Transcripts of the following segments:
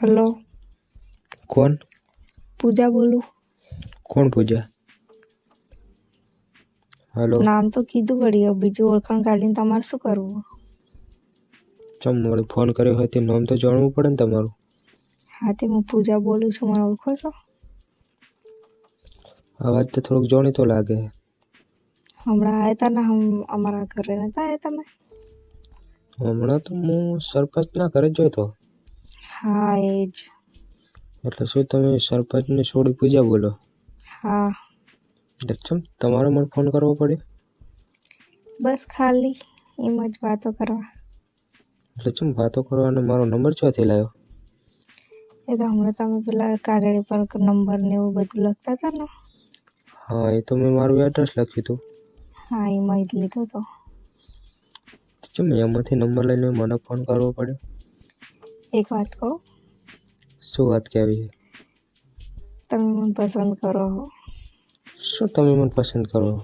Hello. કોણ? પૂજા બોલું. કોણ પૂજા? હલો. નામ તો કીધું પડી બીજું ઓળખાણ કાઢીને તમારે શું કરવું? ચમ મળે ફોન કર્યો હોય તે નામ તો જાણવું પડે ને તમારું. હા તે હું પૂજા બોલું છું મને ઓળખો છો? અવાજ તો થોડોક જાણીતો લાગે. હમણાં આવ્યા હતા ને અમારા ઘરે નતા આવ્યા તમે? હમણાં તો હું સરપંચના ઘરે જ જોતો હા એ જ. એટલે શું તમે સરપંચની છોડી પૂજા બોલો? હા. એટલે તમારો મને ફોન કરવો પડ્યો બસ ખાલી એમ જ વાતો કરવા. એટલે ચમ વાતો કરવાનો મારો નંબર ચોથી લાવ્યો એ તો હમણાં તમે પેલા કાગળ પર નંબર ને એવું બધું લખતા હતા ને? હા એ તો મેં મારું એડ્રેસ લખ્યું હતું. હા એમાં જ લીધો તો ચમ એમાંથી નંબર લઈને મને ફોન કરવો પડ્યો? એક વાત કહું? શું વાત કહેવી છે તમે મને પસંદ કરો. શું તમે મને પસંદ કરો?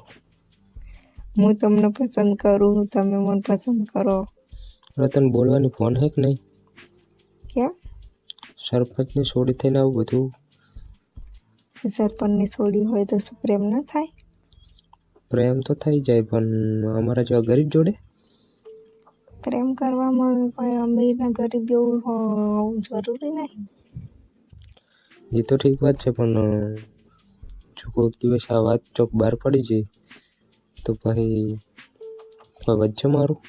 હું તમને પસંદ કરું તમે મને પસંદ કરો. રતન તને બોલવાની ફોન હે કે નહીં? કેમ સરપંચની છોડી થઈને આવું બધું. સરપંચની છોડી હોય તો શું પ્રેમ ન થાય? પ્રેમ તો થઈ જાય પણ અમારા જેવા ગરીબ જોડે? પ્રેમ કરવામાં કોઈ અમીર ને ગરીબ એવું હોવું જરૂરી નહીં. એ તો ઠીક વાત છે પણ જો કોઈક દિવસ આ વાત ચોક બહાર પડી જાય તો પછી વચ્ચે મારું?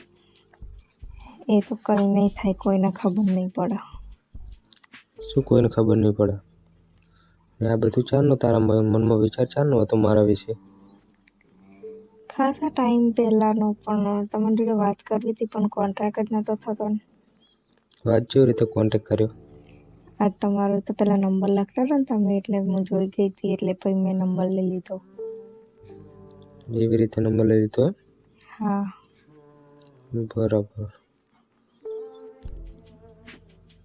એ તો કંઈ નહીં થાય કોઈને ખબર નહીં પડે. શું કોઈને ખબર નહીં પડે? આ બધું ચાલનો તારા મનમાં વિચાર ચાલનો હતો મારા વિશે? ખાસા ટાઈમ પહેલાંનો પણ તમારી જોડે વાત કરવી હતી પણ કોન્ટ્રાક્ટ જ નહોતો થતો ને. વાત જેવી રીતે કોન્ટેક્ટ કર્યો? આજ તમારો તો પહેલાં નંબર લખતા હતા ને તમે એટલે હું જોઈ ગઈ હતી એટલે પછી મેં નંબર લઈ લીધો. એવી રીતે નંબર લઈ લીધો હા. બરાબર.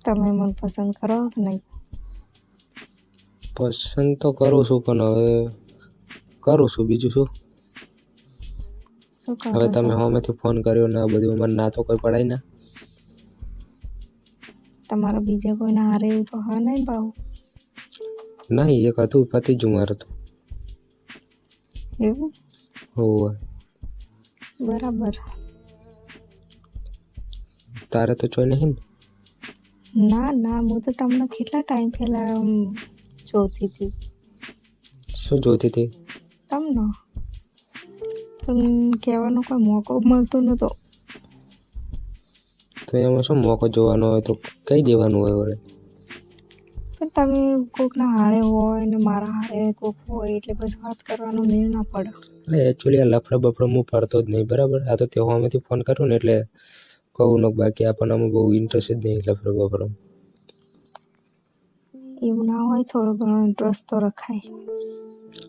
તમે મને પસંદ કરો કે નહીં? પસંદ તો કરું છું પણ હવે કરું છું બીજું શું? હવે તમે હોમેથી ફોન કર્યો ને બધું મને ના તો કોઈ પડાય ને. તમારા બીજા કોઈના હારે એવું તો હા નહીં ભાવ નહીં એક હતું પતિ જ મારે તો એવું? હોવે. બરાબર. તારે તો જોઈ નહીં ને? ના ના હું તો તમને કેટલા ટાઈમ પહેલાં જોતી હતી? શું જોતી હતી? તમને? પણ કહેવાનો કોઈ મોકો મળતો નહોતો તો એમાં શું મોકો જોવાનો હોય તો કઈ દેવાનું હોય વળે. પણ તમે કોકના હારે હોય ને મારા હારે કોક હોય એટલે પછી વાત કરવાનો મેળ ના પડે. એટલે એકચ્યુઅલી આ લફડા બફડો હું પડતો જ નહીં બરાબર? આ તો તે હોમેથી ફોન કર્યો ને એટલે કહું ન બાકી આપણને અમે બહુ ઇન્ટરેસ્ટ જ નહીં લફડો બફડો. એવું ના હોય થોડો ઘણો ઇન્ટરેસ્ટ તો રખાય.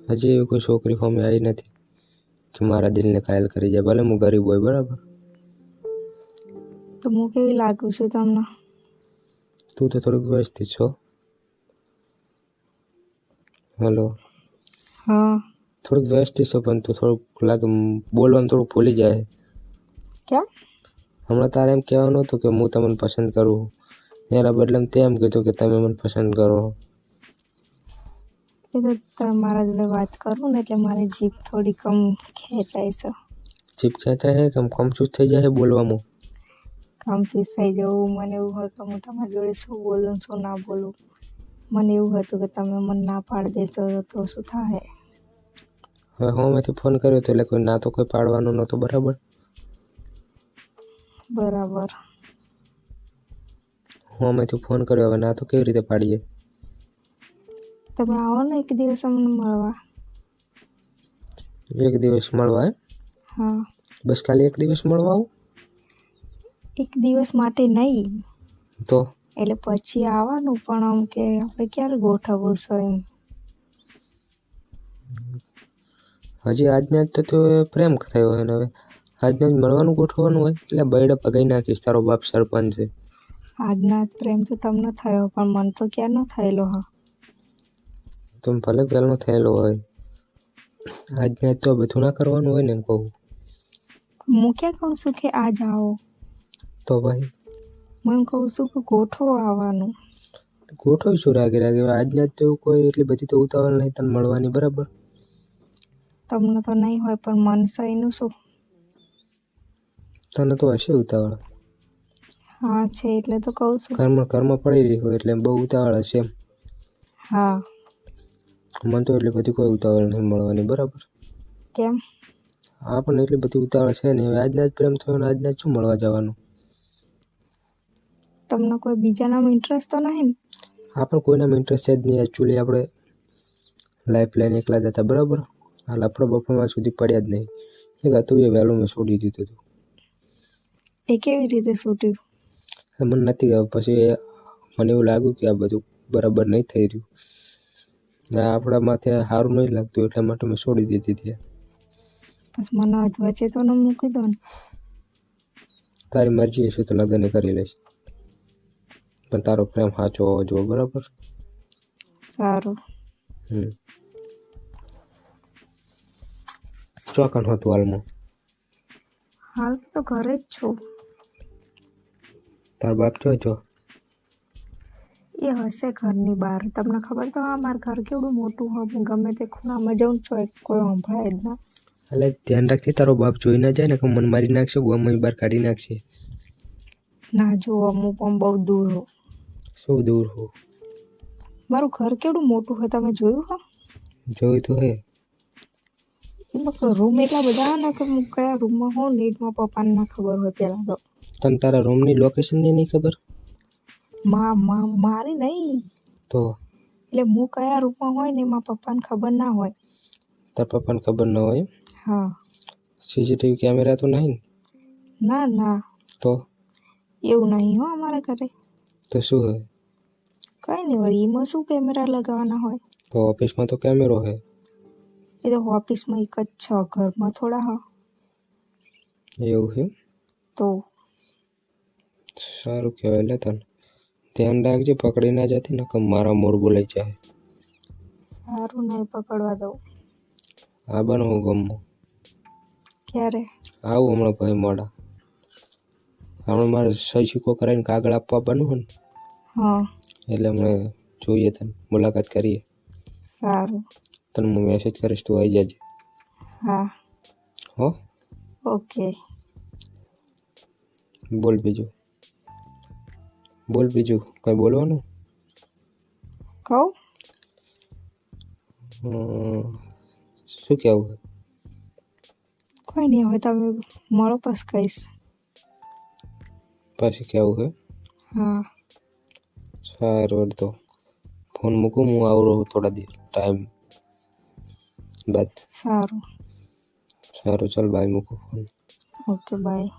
હજી એવી કોઈ છોકરી ફોર્મે આવી નથી. કે મારા દિલને કાયલ કરી જાય ભલે હું ગરીબ હોય બરાબર? તો હું કેવી લાગુ છું તમને? તું તો થોડીક વ્યસ્તી છો. હેલો. હા. થોડીક વ્યસ્ત છો પણ તું થોડુંક લાગે બોલવાનું થોડુંક ભૂલી જાય. કેમ? હમણાં તારે એમ કહેવાનું હતું કે હું તમને પસંદ કરું. એના બદલે તે એમ કીધું કે તમે મને પસંદ કરો. એ તો તમારા જોડે વાત કરું ને એટલે મારી જીભ થોડી કમ ખેંચાય છે. જીભ ખેંચાય છે કેમ કમચૂસ થઈ જાય છે બોલવામાં? કન્ફ્યુઝ થઈ જવું મને એવું હોય કે હું તમારી જોડે શું બોલું શું ના બોલું. મને એવું હતું કે તમે મને ના પાડી દેશો તો શું થાય? હવે હું મેથી ફોન કર્યો તો એટલે કોઈ ના તો કોઈ પાડવાનું નહોતું બરાબર? બરાબર. હું હોમેથી ફોન કર્યો હવે ના તો કેવી રીતે પાડીએ? તમે આવો ને એક દિવસ અમને મળવા. એક દિવસ મળવા હા. બસ ખાલી એક દિવસ મળવા આવું? એક દિવસ માટે નહીં. તો? એટલે પછી આવવાનું પણ આમ કે આપણે ક્યારે ગોઠવવું છે એમ. હજી આજના જ તો તું પ્રેમ થયો હોય ને હવે. આજના જ મળવાનું ગોઠવવાનું હોય એટલે બૈડે પગાઈ નાખીશ તારો બાપ સરપંચ છે. આજના પ્રેમ તો તમને થયો પણ મન તો ક્યારનો થયેલો હા. તું ભલે પહેલો થયેલો હોય. આજના તો બધું ના કરવાનું હોય ને એમ કહું. હું ક્યાં કહું છું કે આજ આવો તો ભાઈ? હું એમ કહું છું કે ગોઠવો આવવાનું. ગોઠવીશું રાગે રાગે. આજના તો કોઈ એટલી બધી તો ઉતાવળ નહીં તને મળવાની બરાબર? તમને તો નહીં હોય પણ મનસાઈનું શું? તને તો હશે ઉતાવળ. હા છે એટલે તો કહું છું. કર્મ કર્મ પડી રહી હોય એટલે બહુ ઉતાવળ હશે એમ. હા. મને તો એટલી બધી કોઈ ઉતાવળ નહીં મળવાની બરાબર? કેમ? હા પણ એટલી બધી ઉતાવળ છે ને હવે આજના જ પ્રેમ થયો ને આજના જ શું મળવા જવાનું? તમને કોઈ બીજાનામાં ઇન્ટરેસ્ટ તો નહીં ને? હા પણ કોઈનામાં ઇન્ટરેસ્ટ છે જ નહીં એકચ્યુઅલી આપણે લાઈફ લાઈન એકલા જ હતા બરાબર? હા લફડો બપોરમાં સુધી પડ્યા જ નહીં. એક હતું એ વહેલું મેં છોડી દીધું હતું. એ કેવી રીતે છૂટ્યું? મને નથી પછી મને એવું લાગ્યું કે આ બધું બરાબર નહીં થઈ રહ્યું. ને આપણા માથે સારું નહીં લાગતું એટલા માટે મેં છોડી દીધી હતી બસ મને વચ્ચે તો ન મૂકી દો ને. તારી મરજી હશે તો લગ્ન કરી લઈશ. પણ તારો પ્રેમ સાચો હોવો જોઈએ બરાબર? સારું. હમ. ચોકન હતું હાલમાં? હાલ તો ઘરે જ છું. તાર બાપ જો જો એ હશે ઘરની બહાર. તમને ખબર તો હા મારું ઘર કેવડું મોટું હોય હું ગમે તે ખૂણામાં જાઉં છું કોઈ સંભળાય જ ના. એટલે ધ્યાન રાખજે તારો બાપ જોઈ ના જાય ને કે મન મારી નાખશે ગમે બહાર કાઢી નાખશે. ના જો અમુક પણ બહુ દૂર હો. શું દૂર હો? મારું ઘર કેવડું મોટું હોય તમે જોયું હો? જોયું તો હે. રૂમ એટલા બધા ને કે હું કયા રૂમમાં હોઉં ને પપ્પાને ના ખબર હોય પહેલાં તો. તને તારા રૂમની લોકેશનની નહીં ખબર? મા મા મારી નહીં. તો? એટલે હું કયા રૂમમાં હોય ને એમાં પપ્પાને ખબર ના હોય. તાર પપ્પાને ખબર ન હોય હા. સીસીટીવી કેમેરા તો નહીં ના? ના તો? એવું નહીં હો અમારા ઘરે. તો શું હોય કંઈ નહીં વળી એમાં શું કેમેરા લગાવવાના હોય? તો ઓફિસમાં તો કેમેરો હે. એ તો ઓફિસમાં એક જ છ ઘરમાં થોડા હા. એવું છે તો? સારું કહેવાય લે તને. ધ્યાન રાખજે પકડી ના જતી ને કે મારા મોર બોલાઈ જાય. સારું નહીં પકડવા દઉં. આ બન હું ગમું. ક્યારે? આવું હમણાં ભાઈ મોડા. હમણાં મારે સહી સિક્કો કરાવીને કાગળ આપવા બનવું ને હા. એટલે હમણાં જોઈએ તને મુલાકાત કરીએ. સારું. તને હું મેસેજ કરીશ તું આવી જજે. હા. હો? ઓકે. બોલ બીજું. બોલ બીજું કંઈ બોલવાનું? કહું? શું કહેવું કોઈ નહીં હવે તમે મળો પછી કહીશ. પછી કહેવું છે હા. સારું તો. ફોન મૂકું હું આવું થોડા દિવસ ટાઈમ બાદ. સારું. સારું ચાલ બાય મૂકું ફોન. ઓકે બાય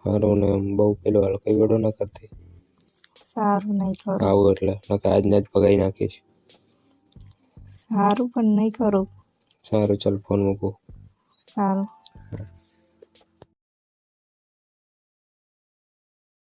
સારું ને બહુ પેલો હાલ કઈ વેડો ના કરતી. સારું નહીં કરો. આવું એટલે નકા આજના જ ભગાઈ નાખીશ. સારું પણ નહીં કરું. સારું ચાલ ફોન મૂકું. સારું.